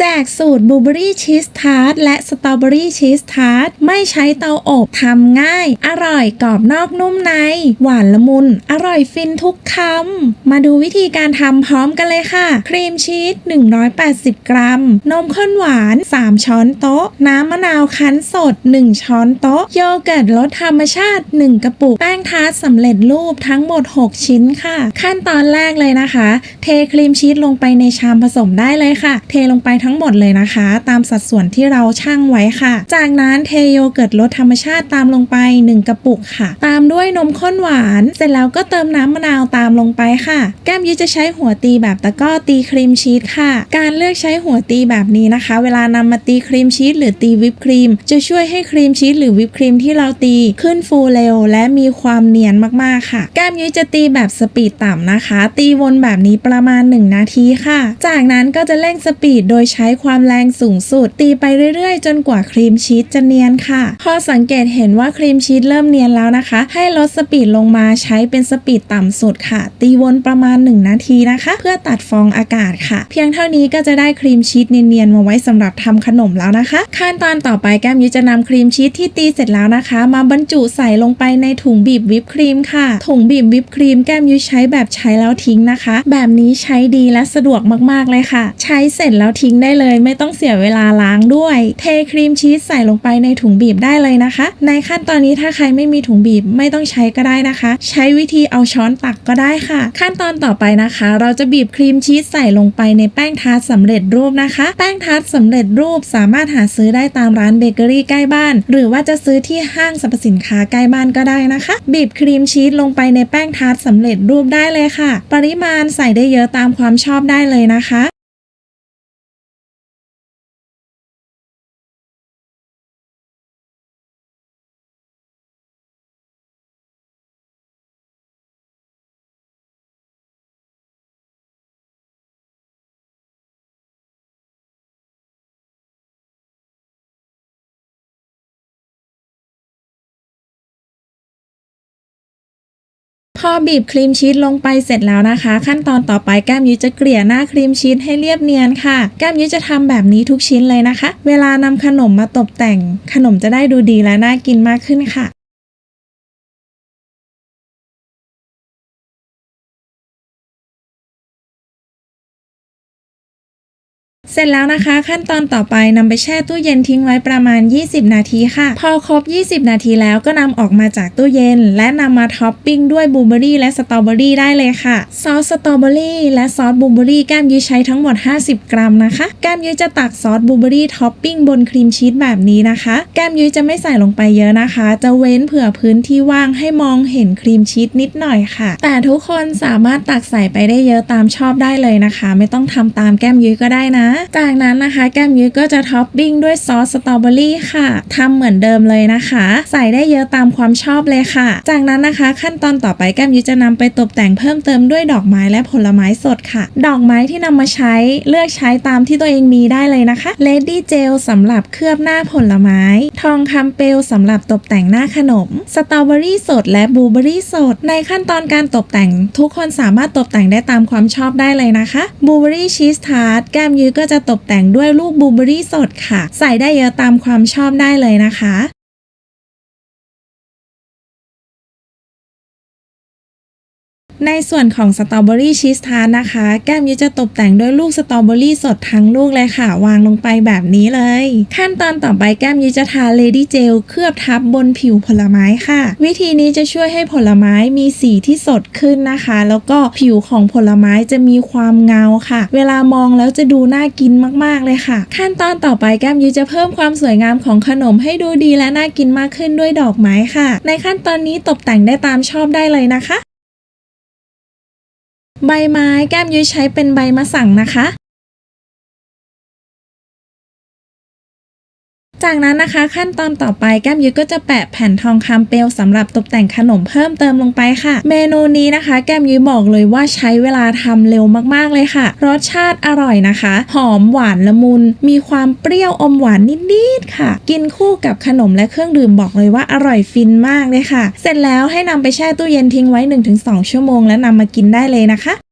แจกสูตรบลูเบอรี่ชีสทาร์ตและสตรอเบอรี่ชีสทาร์ตไม่ใช้เตาอบทำง่าย อร่อยกรอบนอกนุ่มใน หวานละมุน อร่อยฟินทุกคำ มาดูวิธีการทำพร้อมกันเลยค่ะ ครีมชีส 180 กรัม นมข้นหวาน 3 ช้อนโต๊ะ น้ำมะนาวคั้นสด 1 ช้อนโต๊ะ โยเกิร์ตรสธรรมชาติ 1 กระปุก แป้งทาร์ตสำเร็จรูปทั้งหมด 6 ชิ้นค่ะ ขั้นตอนแรกเลยนะคะ เทครีมชีสลงไปในชามผสมได้เลยค่ะ เทลงไปทั้งหมดเลยนะคะ ตามสัดส่วนที่เราชั่งไว้ค่ะ จากนั้นเทโยเกิร์ตรสธรรมชาติตามลงไป 1 กระปุกค่ะ ตามด้วยนมข้นหวาน เสร็จแล้วก็เติมน้ำมะนาวตามลงไปค่ะ แก้มยุ้ยจะใช้หัวตีแบบตะก้อตีครีมชีสค่ะ การเลือกใช้หัวตีแบบนี้นะคะ เวลานำมาตีครีมชีสหรือตีวิปครีม จะช่วยให้ครีมชีสหรือวิปครีมที่เราตีขึ้นฟูเร็ว และมีความเนียนมากๆค่ะ แก้มยุ้ยจะตีแบบสปีดต่ำนะคะ ตีวนแบบนี้ประมาณ 1 นาทีค่ะ จากนั้นก็จะเร่งสปีดโดยใช้ความแรงสูงสุด ตีไปเรื่อยๆ จนกว่าครีมชีสจะเนียนค่ะ พอสังเกตเห็นว่าครีมชีสเริ่มเนียนแล้วนะคะ ให้ลดสปีดลงมาใช้เป็นสปีดต่ำสุดค่ะ ตีวนประมาณ 1 นาทีนะคะ เพื่อตัดฟองอากาศค่ะ เพียงเท่านี้ก็จะได้ครีมชีสเนียนๆมาไว้สำหรับทำขนมแล้วนะคะ ขั้นตอนต่อไปแก้มยุจะนำครีมชีสที่ตีเสร็จแล้วนะคะ มาบรรจุใส่ลงไปในถุงบีบวิปครีมค่ะ ถุงบีบวิปครีมแก้มยุใช้แบบใช้แล้วทิ้งนะคะ แบบนี้ใช้ดีและสะดวกมากๆเลยค่ะ ใช้เสร็จแล้วทิ้งได้เลย ไม่ต้องเสียเวลาล้างด้วย เทครีมชีสใส่ลงไปในถุงบีบได้เลยนะคะ ในขั้นตอนนี้ถ้าใครไม่มีถุงบีบไม่ต้องใช้ก็ได้นะคะ ใช้วิธีเอาช้อนตักก็ได้ค่ะ ขั้นตอนต่อไปนะคะ เราจะบีบครีมชีสใส่ลงไปในแป้งทาร์ตสำเร็จรูปนะคะ แป้งทาร์ตสำเร็จรูปสามารถหาซื้อได้ตามร้านเบเกอรี่ใกล้บ้าน หรือว่าจะซื้อที่ห้างสรรพสินค้าใกล้บ้านก็ได้นะคะ บีบครีมชีสลงไปในแป้งทาร์ตสำเร็จรูปได้เลยค่ะ ปริมาณใส่ได้เยอะตามความชอบได้เลยนะคะ อบีบครีมชีสลงไปเสร็จแล้วนะคะ ขั้นตอนต่อไปแก้มยุ้ยจะเกลี่ยหน้าครีมชีสให้เรียบเนียนค่ะ แก้มยุ้ยจะทำแบบนี้ทุกชิ้นเลยนะคะ เวลานำขนมมาตกแต่ง ขนมจะได้ดูดีและน่ากินมากขึ้นค่ะ เสร็จแล้วนะคะ ขั้นตอนต่อไปนำไปแช่ตู้เย็นทิ้งไว้ประมาณ 20 นาทีค่ะ พอครบ 20 นาทีแล้วก็นำออกมาจากตู้เย็น และนำมาท็อปปิ้งด้วยบลูเบอรี่และสตรอเบอรี่ได้เลยค่ะ ซอสสตรอเบอรี่และซอสบลูเบอรี่แก้มยุ้ยใช้ทั้งหมด 50 กรัมนะคะ แก้มยุ้ยจะตักซอสบลูเบอรี่ท็อปปิ้งบนครีมชีสแบบนี้นะคะ แก้มยุ้ยจะไม่ใส่ลงไปเยอะนะคะ จะเว้นเผื่อพื้นที่ว่างให้มองเห็นครีมชีสนิดหน่อยค่ะ แต่ทุกคนสามารถตักใส่ไปได้เยอะตามชอบได้เลยนะคะ ไม่ต้องทำตามแก้มยุ้ยก็ได้นะจากนั้นนะคะแก้มยุ้ยก็จะท็อปปิ้งด้วยซอสสตรอเบอรี่ค่ะทำเหมือนเดิมเลยนะคะ ใส่ได้เยอะตามความชอบเลยค่ะ จากนั้นนะคะขั้นตอนต่อไปแก้มยุ้ยจะนำไปตกแต่งเพิ่มเติมด้วยดอกไม้และผลไม้สดค่ะ ดอกไม้ที่นำมาใช้เลือกใช้ตามที่ตัวเองมีได้เลยนะคะเลดี้เจลสำหรับเคลือบหน้าผลไม้ ทองคำเปลวสำหรับตกแต่งหน้าขนมสตรอเบอรี่สดและบลูเบอรี่สด ในขั้นตอนการตกแต่ง ทุกคนสามารถตกแต่งได้ตามความชอบได้เลยนะคะบลูเบอรี่ชีสทาร์ตแก้มยุ้ยก็จะตกแต่งด้วยลูกบลูเบอรี่สดค่ะ ใส่ได้เยอะตามความชอบได้เลยนะคะ ในส่วนของสตรอเบอรี่ชีสทาร์ตนะคะ แก้มยุ้ยจะตกแต่งด้วยลูกสตรอเบอรี่สดทั้งลูกเลยค่ะ วางลงไปแบบนี้เลย ขั้นตอนต่อไปแก้มยุ้ยจะทาเลดี้เจลเคลือบทับบนผิวผลไม้ค่ะ วิธีนี้จะช่วยให้ผลไม้มีสีที่สดขึ้นนะคะ แล้วก็ผิวของผลไม้จะมีความเงาค่ะ เวลามองแล้วจะดูน่ากินมากๆเลยค่ะ ขั้นตอนต่อไปแก้มยุ้ยจะเพิ่มความสวยงามของขนมให้ดูดีและน่ากินมากขึ้นด้วยดอกไม้ค่ะ ในขั้นตอนนี้ตกแต่งได้ตามชอบได้เลยนะคะ ใบไม้แก้มยุ้ยใช้เป็นใบมะสังนะคะ จากนั้นนะคะขั้นตอนต่อไปแก้มยุ้ยก็จะแปะแผ่นทองคำเปลวสำหรับตกแต่งขนมเพิ่มเติมลงไปค่ะ เมนูนี้นะคะ แก้มยุ้ยบอกเลยว่าใช้เวลาทำเร็วมากๆเลยค่ะ รสชาติอร่อยนะคะ หอมหวานละมุน มีความเปรี้ยวอมหวานนิดๆค่ะ กินคู่กับขนมและเครื่องดื่มบอกเลยว่าอร่อยฟินมากเลยค่ะ เสร็จแล้วให้นำไปแช่ตู้เย็นทิ้งไว้ 1-2 ชั่วโมง แล้วนำมากินได้เลยนะคะ